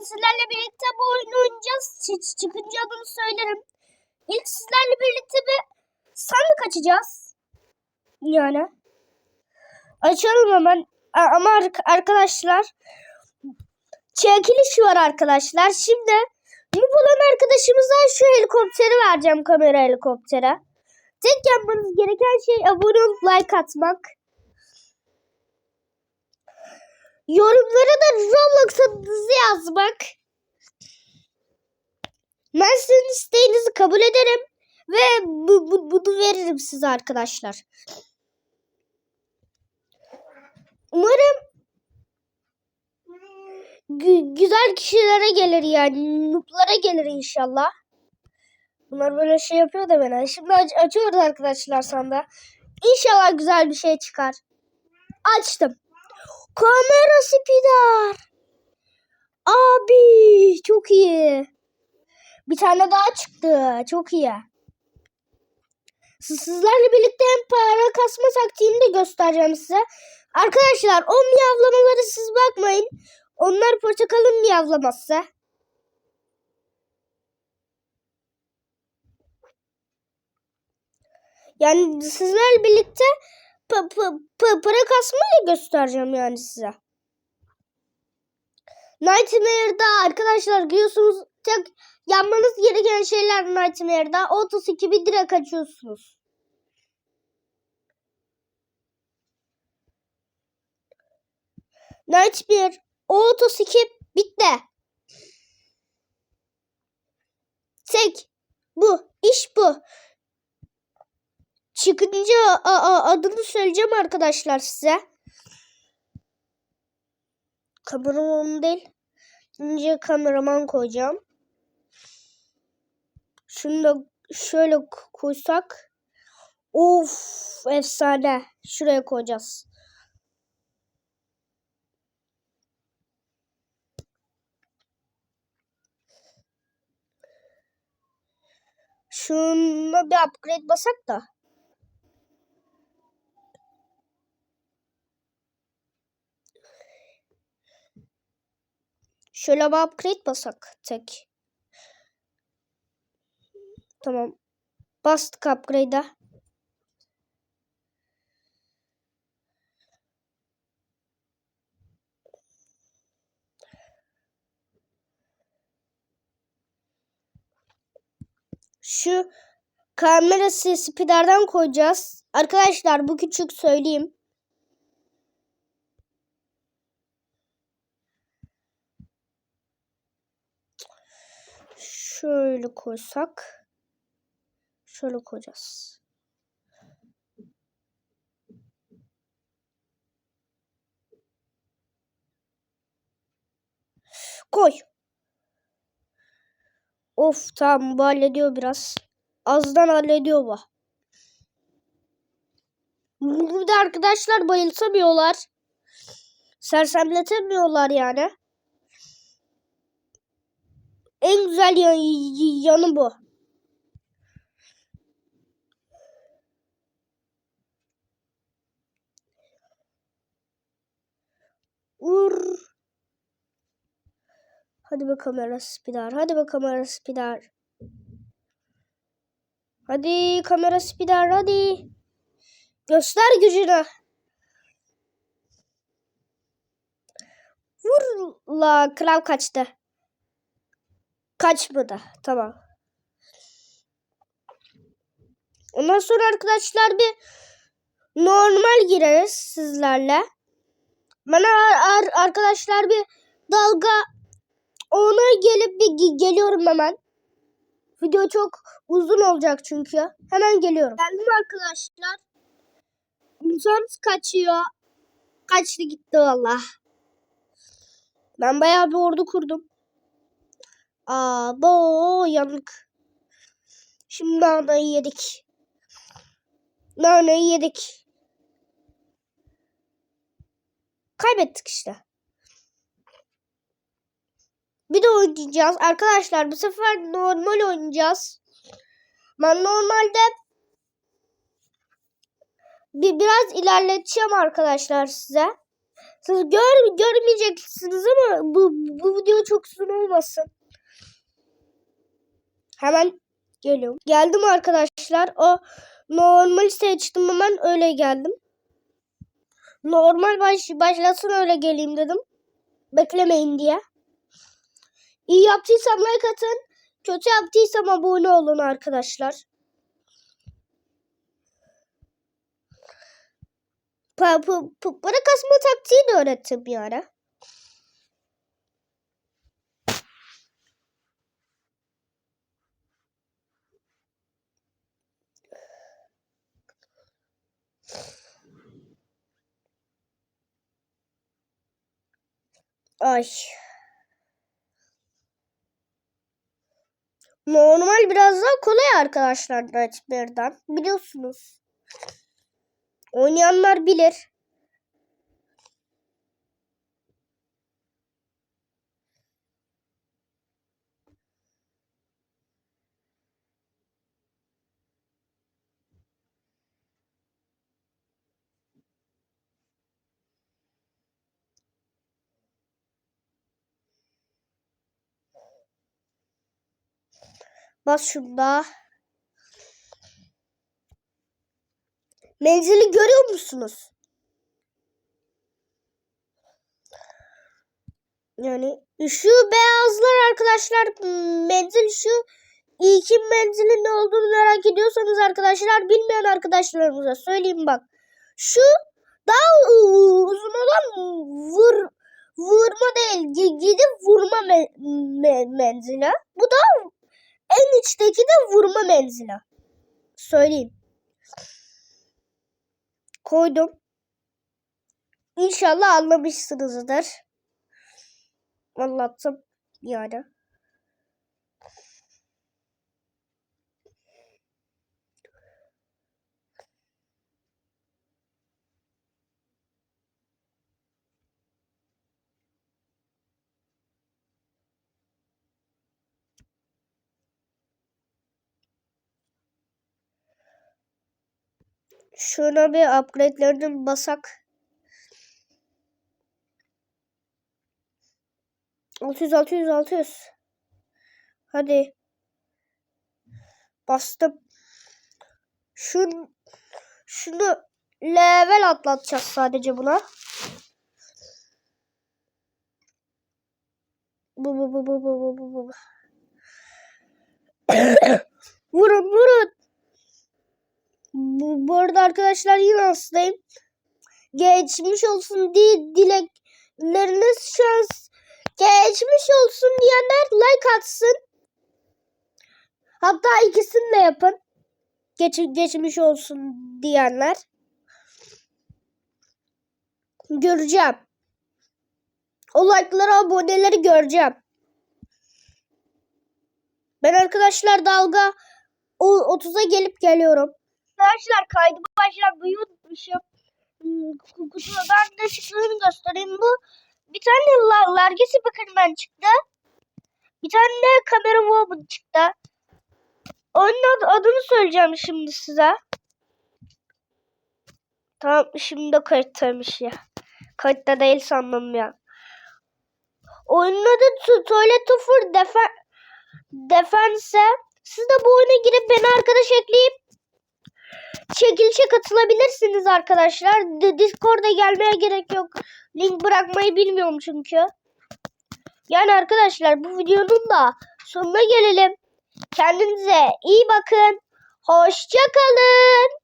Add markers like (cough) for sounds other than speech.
Sizlerle birlikte bu oyunu oynayacağız. Çıkınca adını söylerim. İlk sizlerle birlikte bir sandık açacağız. Yani. Açalım hemen. Ama ar- arkadaşlar çekiliş var arkadaşlar. Şimdi bu bulan arkadaşımıza şu helikopteri vereceğim kamera helikoptere. Tek yapmanız gereken şey abone olup like atmak. Yorumlara da Roblox adınızı yazmak. Ben sizin isteğinizi kabul ederim. Ve bu, bu, bunu veririm size arkadaşlar. Umarım gü- güzel kişilere gelir yani. Noob'lara gelir inşallah. Bunlar böyle şey yapıyor da bana. Şimdi aç açıyoruz arkadaşlar sanda. İnşallah güzel bir şey çıkar. Açtım. Kamera spider. Abi çok iyi. Bir tane daha çıktı. Çok iyi. Siz- Sizlerle birlikte para kasma taktiğini de göstereceğim size. Arkadaşlar o miyavlamaları siz bakmayın. Onlar portakalın miyavlaması. Yani sizlerle birlikte pa- pa- pa- para kasmayı göstereceğim yani size. Nightmare'da arkadaşlar biliyorsunuz tek yapmanız gereken şeyler Nightmare'da 32 bir direkt açıyorsunuz. Nightmare o 32 bitti. Tek bu iş bu. Çıkınca adını söyleyeceğim arkadaşlar size. Kameraman değil. Önce kameraman koyacağım. Şunu da şöyle koysak. Of efsane. Şuraya koyacağız. Şuna bir upgrade basak da. Şöyle bir upgrade basak tek. Tamam. Bastık upgrade'a. Şu kamerası spiderden koyacağız. Arkadaşlar bu küçük söyleyeyim. Şöyle koysak. Şöyle koyacağız. Koy. Of tamam bu hallediyor biraz. Azdan hallediyor bu. Burada arkadaşlar bayıltamıyorlar. Sersemletemiyorlar yani. En güzel ya- yanı bu. Ur. Hadi be kamera spider. Hadi be kamera spider. Hadi kamera spider hadi. Göster gücünü. Vur la kral kaçtı. Kaçmadı. Tamam. Ondan sonra arkadaşlar bir normal gireriz sizlerle. Bana ar- ar- arkadaşlar bir dalga ona gelip bir ge- geliyorum hemen. Video çok uzun olacak çünkü. Hemen geliyorum. Geldim arkadaşlar. İnsan kaçıyor. Kaçtı gitti valla. Ben bayağı bir ordu kurdum. Abo yanık. Şimdi naneyi yedik. Naneyi yedik. Kaybettik işte. Bir de oynayacağız. Arkadaşlar bu sefer normal oynayacağız. Ben normalde bir biraz ilerleteceğim arkadaşlar size. Siz gör, görmeyeceksiniz ama bu, bu video çok uzun olmasın. Hemen geliyorum. Geldim arkadaşlar. O normal seçtim hemen öyle geldim. Normal baş, başlasın öyle geleyim dedim. Beklemeyin diye. İyi yaptıysam like atın. Kötü yaptıysam abone olun arkadaşlar. Pa, pa, pa- para kasma taktiği de öğrettim bir ara. Ay. Normal biraz daha kolay arkadaşlar Nightmare'dan. Biliyorsunuz. Oynayanlar bilir. Bas şunda. Menzili görüyor musunuz? Yani şu beyazlar arkadaşlar menzil şu iki menzilin ne olduğunu merak ediyorsanız arkadaşlar bilmeyen arkadaşlarımıza söyleyeyim bak. Şu daha uzun olan vur vurma değil gi- gidip vurma me- me- menzili. Bu da en içteki de vurma menzili. Söyleyeyim. Koydum. İnşallah anlamışsınızdır. Anlattım yani. Şuna bir upgrade'lerini basak. 600 600 600. Hadi. Bastım. Şun şunu level atlatacağız sadece buna. Bu bu bu bu bu bu bu bu. (coughs) vurun vurun. Bu, bu arada arkadaşlar yine hastayım. Geçmiş olsun diye dilekleriniz şans geçmiş olsun diyenler like atsın. Hatta ikisini de yapın. Geç, geçmiş olsun diyenler. Göreceğim. O like'ları aboneleri göreceğim. Ben arkadaşlar dalga o 30'a gelip geliyorum. Arkadaşlar kaydı başlatmayı unutmuşum. Hmm, Kutudan da çıktığını göstereyim. Bu bir tane la- Large Speakerman çıktı. Bir tane de Camera Woman çıktı. Onun ad- adını söyleyeceğim şimdi size. Tamam şimdi kayıttaymış ya. Kayıtta değil sandım ya. Oyunun adı Toilet for Defen Defense. Siz de bu oyuna girip beni arkadaş ekleyip çekilişe katılabilirsiniz arkadaşlar. Discord'a gelmeye gerek yok. Link bırakmayı bilmiyorum çünkü. Yani arkadaşlar bu videonun da sonuna gelelim. Kendinize iyi bakın. Hoşça kalın.